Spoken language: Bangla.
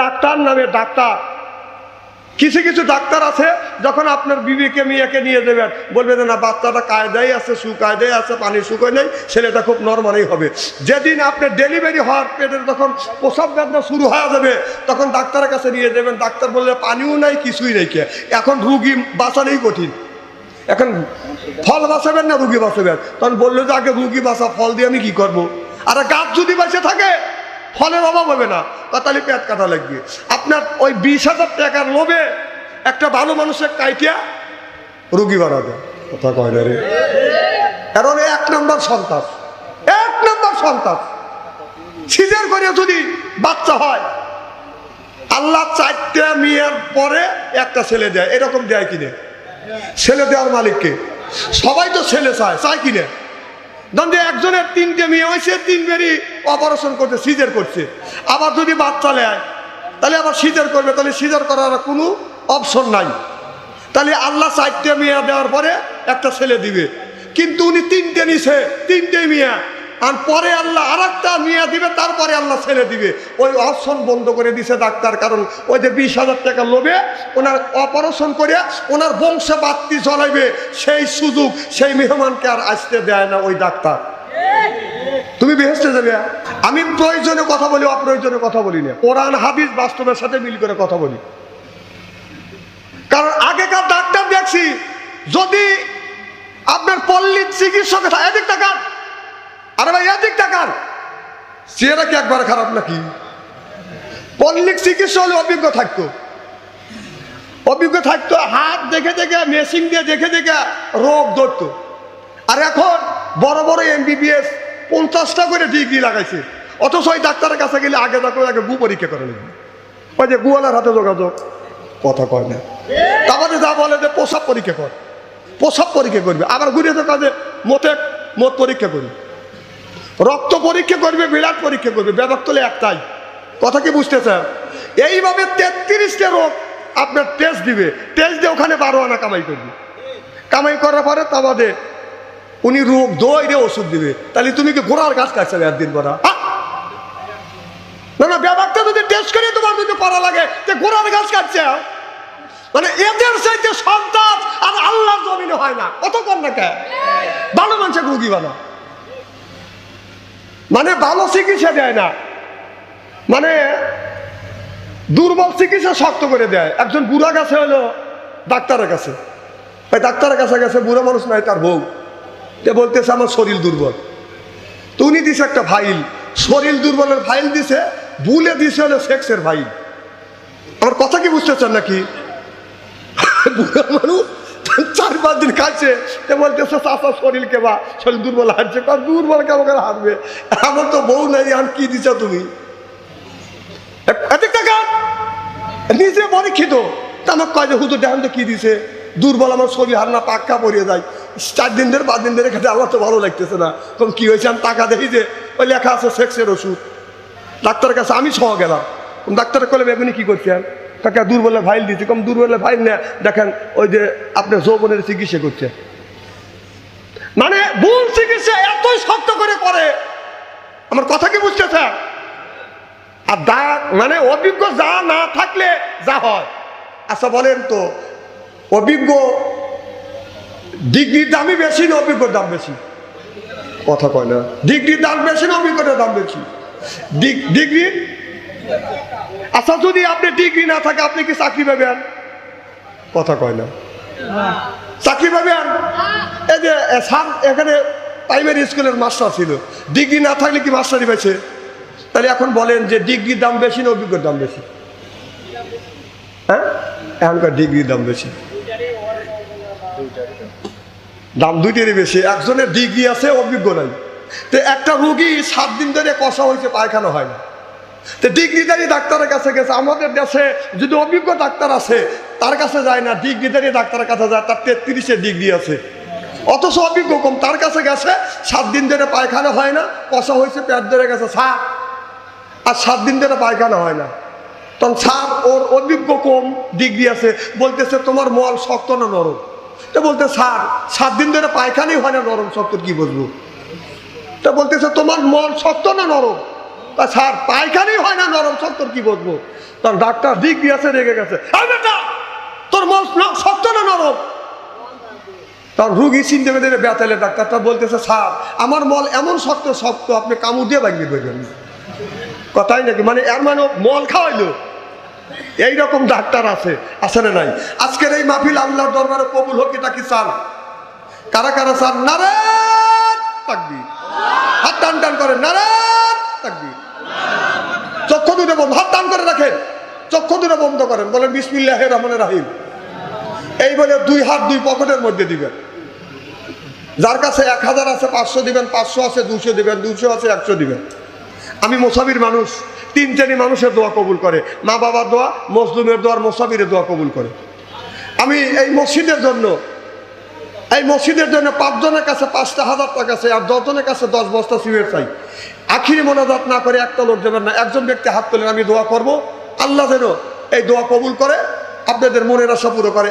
ডাক্তার নামে ডাক্তার। কিছু কিছু ডাক্তার আছে, যখন আপনার বিবিকে, মেয়েকে নিয়ে দেবেন, বলবেন, না, বাচ্চাটা কায়দায় আছে, সুকায়দায় আছে, পানি শুকোয় নেই, ছেলেটা খুব নর্মালই হবে। যেদিন আপনার ডেলিভারি হওয়ার পেটের যখন প্রসব বেদনা শুরু হয়ে যাবে, তখন ডাক্তারের কাছে নিয়ে যাবেন ডাক্তার বললে, পানিও নাই, কিছুই নেই কে। এখন রুগী বাঁচানোই কঠিন। এখন ফল বাঁচাবেন না, রুগী বাঁচাবেন? তখন বলল যে, আগে রুগী বাঁচা, ফল দিয়ে আমি কি করব। আর গাছ যদি বেঁচে থাকে ফলের অভাব হবে না। তাহলে পেট কাটা লাগবে। আপনার ওই বিশ হাজার টাকার লোভে একটা ভালো মানুষের কাইটিয়া রুগী বানাবে। কথা কয় না রে। কারণ এক নম্বর সন্তান। এক নম্বর সন্তান। সিজার করে যদি বাচ্চা হয়, আল্লাহ চারটা মেয়ের পরে একটা ছেলে দেয়। এরকম দেয় কিনে? ছেলে দেওয়ার মালিককে। সবাই তো ছেলে চায় চায় কিনে? ধরুন একজনের তিনটে মেয়ে হয়েছে মেয়েরই অপারেশন করছে সিজার করছে। আবার যদি বাচ্চা নেয়, তাহলে আবার সিজার করবে। তাহলে সিজার করার কোনো অপশন নাই। তাহলে আল্লাহ চারটে মেয়ে দেওয়ার পরে একটা ছেলে দিবে। কিন্তু উনি তিনটে নিছে তিনটে মেয়ে। আর পরে আল্লাহ আর একটা মেয়ে দিবে, তারপরে আল্লাহ ছেড়ে দিবে। ওই অপশন বন্ধ করে দিছে ডাক্তার, কারণ ওই যে বিশ হাজার টাকা লোভে ওনার অপারেশন করে ওনার বংশ বাত্তি চলাইবে সেই সুযোগ সেই মেহমানকে আর আসতে দেয় না ওই ডাক্তার। তুমি বেহেস্তে যাবে? আমি প্রয়োজনে কথা বলি, অপ্রয়োজনে কথা বলি না। কোরআন হাবিজ বাস্তবের সাথে মিল করে কথা বলি। কারণ আগেকার ডাক্তার দেখছি, যদি আপনার পল্লীর চিকিৎসক থাকে এদিক টাকার আরে ভাই, এদিক টাকার চেহারা কি একবার খারাপ নাকি? পল্লিক চিকিৎসা হলে অভিজ্ঞ থাকতো। অভিজ্ঞ থাকতো, হাত দেখে দেখে, মেশিন দিয়ে দেখে দেখে রোগ ধরতো। আর এখন বড় বড় এমবিবিএস পঞ্চাশটা করে ডিগ্রি লাগাইছে। অথচ ওই ডাক্তারের কাছে গেলে আগে দেখো আগে গু পরীক্ষা করে নেবে। ওই যে গুয়ালার হাতে যোগাযোগ, কথা কয় না। তারপরে যা বলে যে প্রসাব পরীক্ষা কর। প্রসাব পরীক্ষা করবে। আবার ঘুরে তো কাজে মতে মত পরীক্ষা করবে। রক্ত পরীক্ষা করবে, বিরাট পরীক্ষা করবে ব্যাপার তোলে একটাই। কথা কি বুঝতে বুঝতেছেন? এইভাবে তেত্রিশটা রোগ আপনার টেস্ট দিবে। টেস্ট দিয়ে ওখানে বারো আনা কামাই করবে। কামাই করার পরে তা বাদে উনি রোগ দই দিয়ে ওষুধ দিবে। তাহলে তুমি কি ঘোড়ার গাছ কাটছে একদিন করা না না ব্যাপারটা যদি টেস্ট করে তোমার যদি করা লাগে যে ঘোড়ার গাছ কাটছে মানে এদের চাইতে সন্তান আর আল্লাহর জমিনে হয় না। কত কম না কে? ভালো মানুষের রুগী বানা মানে ভালো চিকিৎসা দেয় না। মানে দুর্বল চিকিৎসা শক্ত করে দেয়। একজন বুড়া কাছে হলো ডাক্তারের কাছে। ওই ডাক্তারের কাছে গেছে, বুড়ো মানুষ নাই, তার বউ। তে বলতেছে, আমার শরীর দুর্বল। তো উনি দিছে একটা ফাইল। শরীর দুর্বলের ফাইল দিছে, ভুলে দিছে হলো সেক্সের ফাইল। আমার কথা কি বুঝতেছেন নাকি? বুড়ো মানুষ চার পাঁচ দিন খাচ্ছে তে বলতেছে চাষা শরীর কেবা শরীর দুর্বল হাঁটছে কারণ দুর্বল কেমন করে হাঁটবে? আমার তো বউ নাই আর কি দিছ তুমি? এদিক টাকা নিজে পরীক্ষিত। তা আমার কয় যে, হুজুর তো কি দিছে? দুর্বল আমার শরীর হার না পাক্কা পরিয়ে যায়। চার দিন ধরে, পাঁচ দিন ধরে খেতে আমার তো ভালো লাগতেছে না। তখন কি হয়েছে, আমি টাকা দেখি যে, ওই লেখা আছে সেক্সের ওষুধ। ডাক্তারের কাছে আমি সহ গেলাম। ডাক্তারের কলে এমনি কি করছেন? কাকা দুর্বলের ফাইল দিচ্ছে কম দুর্বলের ফাইল না দেখেন, ওই যে আপনার যৌবনের চিকিৎসা করছে মানে ভুল চিকিৎসা এতই শক্ত করে করে। আমার কথা কি বুঝতেছে আর দা মানে অভিজ্ঞ যা না থাকলে যা হয়। আচ্ছা বলেন তো, অভিজ্ঞ ডিগ্রির দামই বেশি না অভিজ্ঞর দাম বেশি? কথা কয় না। ডিগ্রির দাম বেশি না অভিজ্ঞতার দাম বেশি? ডিগ- ডিগ্রি আচ্ছা যদি আপনি ডিগ্রি না থাকে, আপনি কি চাকরি পাবেন? কথা কয় না। চাকরি পাবেন? এই যে এখানে প্রাইমারি স্কুলের মাস্টার ছিল। ডিগ্রি না থাকলে কি মাস্টারি পেয়েছে তাহলে এখন বলেন যে ডিগ্রির দাম বেশি না অভিজ্ঞর দাম বেশি? হ্যাঁ? এখনকার ডিগ্রির দাম বেশি। দাম দুইটারই বেশি। একজনের ডিগ্রি আছে, অভিজ্ঞ নাই। তো একটা রুগী সাত দিন ধরে কষা হয়েছে, পায়খানা হয় না। তো ডিগ্রিদারি ডাক্তারের কাছে গেছে, আমাদের দেশে যদি অভিজ্ঞ ডাক্তার আছে, তার কাছে যায় না ডিগ্রিদারি ডাক্তারের কাছে যায়, তার তেত্রিশে ডিগ্রি আছে। অথচ অভিজ্ঞ কম, তার কাছে গেছে, সাত দিন ধরে পায়খানা হয় না, কষা হয়েছে, পেট ধরে গেছে সাত আর সাত দিন ধরে পায়খানা হয় না। তখন স্যার ওর অভিজ্ঞ কম, ডিগ্রি আছে, বলতেছে, তোমার মল শক্ত না নরম? তো বলতে, স্যার, সাত দিন ধরে পায়খানাই হয় না, নরম শক্ত, কি বুঝব? তা বলতেছে, তোমার মল শক্ত না নরম? তা স্যার পায়খানি হয় না, নরম শক্ত কি বলব? তখন ডাক্তার দিক দিয়েছে রেগে গেছে। "এই তোর মল শক্ত না নরম? তখন রুগী চিনতে পেতে বেতালে ডাক্তারটা বলতেছে, স্যার, আমার মল এমন শক্ত শক্ত, আপনি কামড় দিয়ে ভাঙিয়ে দেবেন কথাই নাকি? মানে এর মানে মল খাওয়াইলো। এইরকম ডাক্তার আছে আছে না নাই? আজকের এই মাহফিল আল্লাহর দরবারে কবুল হোক, এটা কি চান কারা কারা চান নারায়ণ থাকবি হাত টান টান করে, নারায়ণ থাকবি চক্ষু দুটো বন্ধ হাত টান করে রাখেন। চক্ষু দুটো বন্ধ করেন। বলেন বিসমিল্লাহ রহমান রাহিম। এই বলে দুই হাত দুই পকেটের মধ্যে দিবেন। যার কাছে এক হাজার আছে, পাঁচশো দিবেন, পাঁচশো আছে, দুশো দিবেন, দুশো আছে, একশো দিবেন। আমি মোসাবির মানুষ, তিন শ্রেণি মানুষের দোয়া কবুল করে। মা বাবার দোয়া, মজলুমের দোয়ার মোসাবিরের দোয়া কবুল করে। আমি এই মসজিদের জন্য এই মসজিদের জন্য পাঁচজনের কাছে পাঁচটা হাজার টাকা চাই আর দশজনের কাছে দশ বস্তা সিমেন্ট চাই। আখিরি মোনাজাত না করে একটা লোক যাবেন না। একজন ব্যক্তি হাত তোলেন, আমি দোয়া করব। আল্লাহ যেন এই দোয়া কবুল করে, আপনাদের মনের আশা পুরো করে।